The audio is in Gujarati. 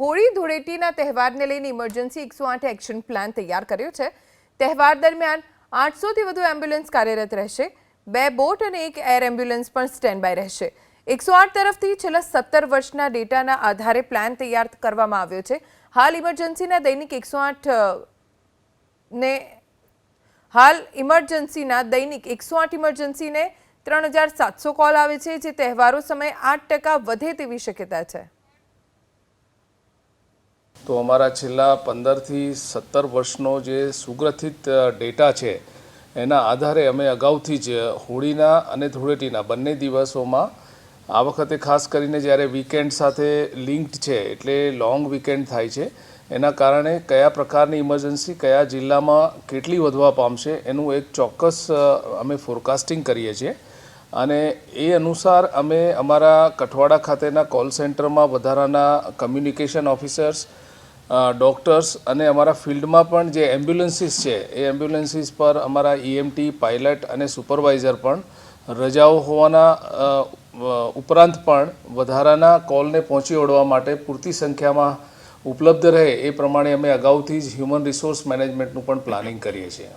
હોળી ધૂળેટીના તહેવારને લઈને ઇમરજન્સી એકસો આઠ એક્શન પ્લાન તૈયાર કર્યો છે. તહેવાર દરમિયાન આઠસોથી વધુ એમ્બ્યુલન્સ કાર્યરત રહેશે. બે બોટ અને એક એર એમ્બ્યુલન્સ પણ સ્ટેન્ડ બાય રહેશે. એકસો આઠ તરફથી છેલ્લા સત્તર વર્ષના ડેટાના આધારે પ્લાન તૈયાર કરવામાં આવ્યો છે. હાલ ઇમરજન્સીના દૈનિક એકસો આઠ ને હાલ ઇમરજન્સીના દૈનિક એકસો આઠ ઇમરજન્સીને ત્રણ હજાર સાતસો કોલ આવે છે, જે તહેવારો સમયે આઠ ટકા વધે તેવી શક્યતા છે. તો અમારા છેલ્લા પંદરથી સત્તર વર્ષનો જે સુગ્રથિત ડેટા છે, એના આધારે અમે અગાઉથી જ હોળીના અને ધૂળેટીના બંને દિવસોમાં આ વખતે ખાસ કરીને જ્યારે વીકેન્ડ સાથે લિંક્ડ છે, એટલે લોંગ વીકેન્ડ થાય છે, એના કારણે કયા પ્રકારની ઇમરજન્સી કયા જિલ્લામાં કેટલી વધવા પામશે, એનું એક ચોક્કસ અમે ફોરકાસ્ટિંગ કરીએ છીએ. અને એ અનુસાર અમે અમારા કઠવાડા ખાતેના કોલ સેન્ટરમાં વધારાના કમ્યુનિકેશન ઓફિસર્સ ડૉક્ટર્સ અને અમારા ફિલ્ડમાં પણ જે એમ્બ્યુલન્સીસ છે, એ એમ્બ્યુલન્સીસ પર અમારા ઈએમટી પાયલટ અને સુપરવાઇઝર પણ રજાઓ હોવાના ઉપરાંત પણ વધારાના કોલને પહોંચી વળવા માટે પૂરતી સંખ્યામાં ઉપલબ્ધ રહે એ પ્રમાણે અમે અગાઉથી જ હ્યુમન રિસોર્સ મેનેજમેન્ટનું પણ પ્લાનિંગ કરીએ છીએ.